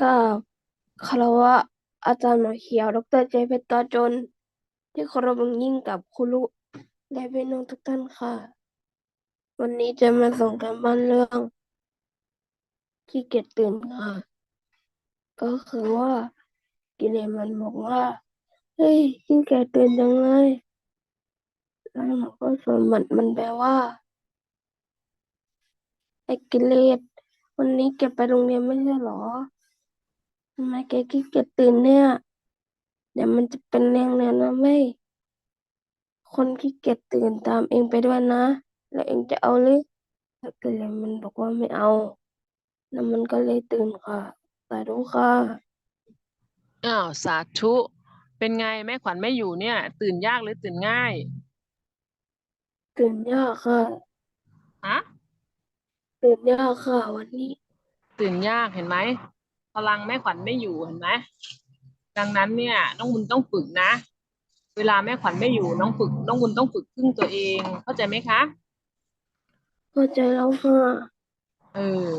กับคารวะอาจารย์หมอเขียว ดรใจเพชรตาจน ที่เคารพอย่างยิ่งกับครูลุและพี่น้องทุกท่านค่ะ วันนี้จะมาส่งการบ้านเรื่องขี้เกียจตื่นค่ะ ก็คือว่ากิเลสมันบอกว่า เฮ้ยขี้เกียจตื่นจังเลยแล้วหนูก็สวนมันมันแปลว่าไอ้กิเลสวันนี้แกไปโรงเรียนไม่ใช่หรอ ทำไมแกขี้เกียจตื่นเนี่ย เดี๋ยวมันจะเป็นแรงเลยนะเว้ยคนขี้เกียจตื่นตามเองไปด้วยนะ แล้วเองจะเอาหรือแล้วกิเลสมันบอกว่าไม่เอา แล้วมันก็เลยตื่นค่ะสาธุค่ะอ้าวสาธุ เป็นไงแม่ขวัญไม่อยู่เนี่ย ตื่นยากหรือตื่นง่ายตื่นยากค่ะฮะตื่นยากค่ะวันนี้ ตื่นยากเห็นไหมพ ลังแม่ขวัญไม่อยู่เห็นไหมดังนั้นเนี่ยน้องบุญต้องฝึกนะ เวลาแม่ขวัญไม่อยู่น้องฝึก น้องบุญต้องฝึกพึ่งตัวเอง เข้าใจไหมคะเข้าใจแล้วค่ะเออ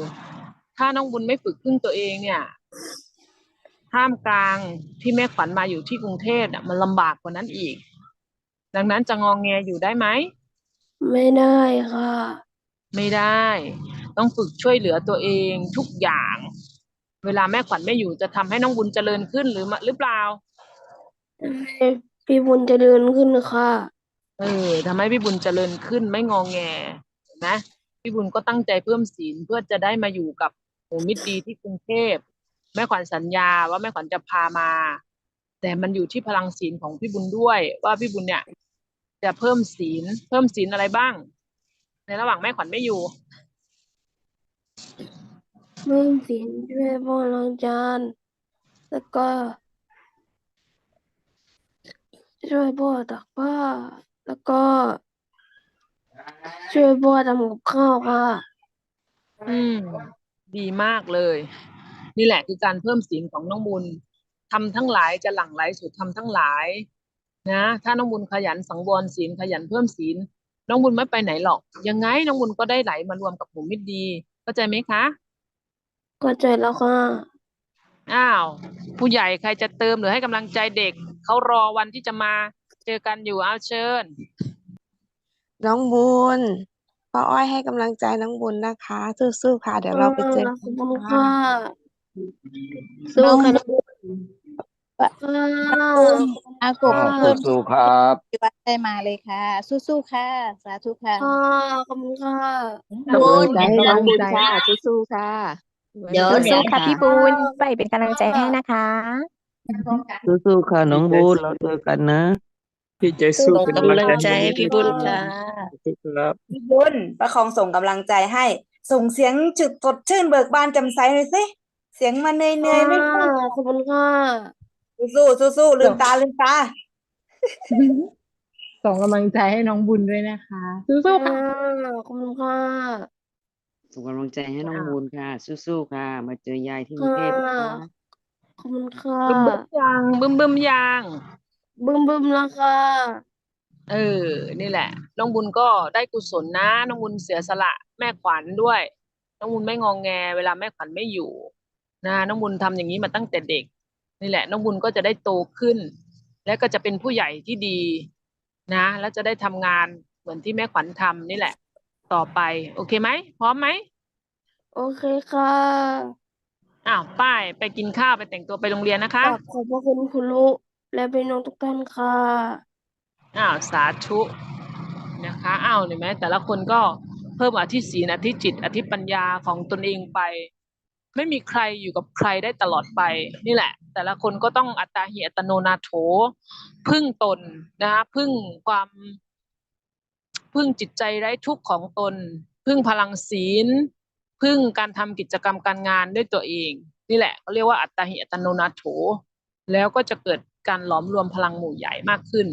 ถ้าน้องบุญไม่ฝึกพึ่งตัวเองเนี่ยท่ามกลางที่แม่ขวัญมาอยู่ที่กรุงเทพน่ะมันลำบากกว่านั้นอีก ดังนั้นจะงองแงอยู่ได้ไหมไม่ได้ค่ะ ไม่ได้ ต้องฝึกช่วยเหลือตัวเองทุกอย่าง เวลาแม่ขวัญไม่อยู่จะทำให้น้องบุญเจริญขึ้นหรือมะหรือเปล่าให้พี่บุญเจริญขึ้นค่ะเออทำให้พี่บุญเจริญขึ้นไม่งองแงเห็นะพี่บุญก็ตั้งใจเพิ่มศีลเพื่อจะได้มาอยู่กับหมู่มิตรดีที่กรุงเทพแม่ขวัญสัญญาว่าแม่ขวัญจะพามา แต่มันอยู่ที่พลังศีลของพี่บุญด้วย ว่าพี่บุญเนี่ย จะเพิ่มศีล เพิ่มศีลอะไรบ้าง ในระหว่างแม่ขวัญไม่อยู่ เมื่อศีลช่วยพ่อล้างจาน แล้วก็ ช่วยพ่อตักผ้า แล้วก็ ช่วยพ่อทำกับข้าวค่ะ อืม ดีมากเลย นี่แหละคือการเพิ่มศีลของน้องบุญทำทั้งหลายจะหลั่งไหลสู่ทำทั้งหลาย นะ ถ้าน้องบุญขยันสังวรศีลขยันเพิ่มศีลน้องบุญไม่ไปไหนหรอก ยังไงน้องบุญก็ได้ไหลมารวมกับหมู่มิตรดี เข้าใจไหมคะ เข้าใจแล้วค่ะ อ้าว ผู้ใหญ่ใครจะเติมหรือให้กำลังใจเด็ก เขารอวันที่จะมาเจอกันอยู่เอาเชิญ น้องบุญป้าอ้อยให้กำลังใจน้องบุญนะคะ สู้ๆค่ะ เดี๋ยวเราไปเจอขกัอบนคุณค่ะค่ะน้องค่ะบุญค่ะอากบค่ะเพิ่มสู้ๆครับ ที่วัดได้มาเลยค่ะ สู้ๆค่ะ สาธุค่ะค่ะขอบคุณค่ะ น้องบุญให้กำลังใจค่ะสู้ๆค่ะ เดี๋ยวสู้ๆค่ะพี่บุญไปเป็นกำลังใจให้นะคะสู้ๆค่ะน้องบูนเราเจอกันนะ พี่ใจสู้เป็นกำลังใจให้พี่บุญค่ะครับพี่บุญประคองส่งกำลังใจให้ ส่งเสียงจุดสดชื่นเบิกบานแจ่มใสหน่อยสิเสียงมันเหนื่อยๆไม่ค่ะขอบคุณค่ะสู้สู้สู้ๆลืมตาลืมตาส่งกำลังใจให้น้องบุญด้วยนะคะ สู้ๆค่ะขอบคุณค่ะ ส่งกำลังใจให้น้องบูนค่ะ สู้ๆค่ะ มาเจอยายที่กรุงเทพนะค่ะ คะขอบคุณค่ะ บึมบึมยางบึมบึมยาง บึ้มบึ้มแล้วค่ะ เออ นี่แหละ น้องบุญก็ได้กุศลนะ น้องบุญเสียสละแม่ขวัญด้วย น้องบุญไม่งองแง เวลาแม่ขวัญไม่อยู่นะน้องบุญทำอย่างนี้มาตั้งแต่เด็ก นี่แหละ น้องบุญก็จะได้โตขึ้น และก็จะเป็นผู้ใหญ่ที่ดีนะ แล้วจะได้ทำงานเหมือนที่แม่ขวัญทำนี่แหละ ต่อไป โอเคไหมพร้อมไหมโอเคค่ะอ้าวป้ายไปกินข้าวไปแต่งตัวไปโรงเรียนนะคะกราบขอบพระคุณคุณลุและพี่น้องทุกท่านค่ะอ้าวสาธุนะคะอ้าวเห็นไหมแต่ละคนก็เพิ่มอธิศีลอธิจิต อธิปัญญาของตนเองไป ไม่มีใครอยู่กับใครได้ตลอดไป นี่แหละ แต่ละคนก็ต้องอัตตาหิอัตโนนาโถพึ่งตนนะคะพึ่งความ พึ่งจิตใจไร้ทุกข์ของตน พึ่งพลังศีล พึ่งการทำกิจกรรมการงานด้วยตัวเอง นี่แหละเขาเรียกว่าอัตตาหิอัตโนนาโถแล้วก็จะเกิดการหลอมรวมพลังหมู่ใหญ่มากขึ้น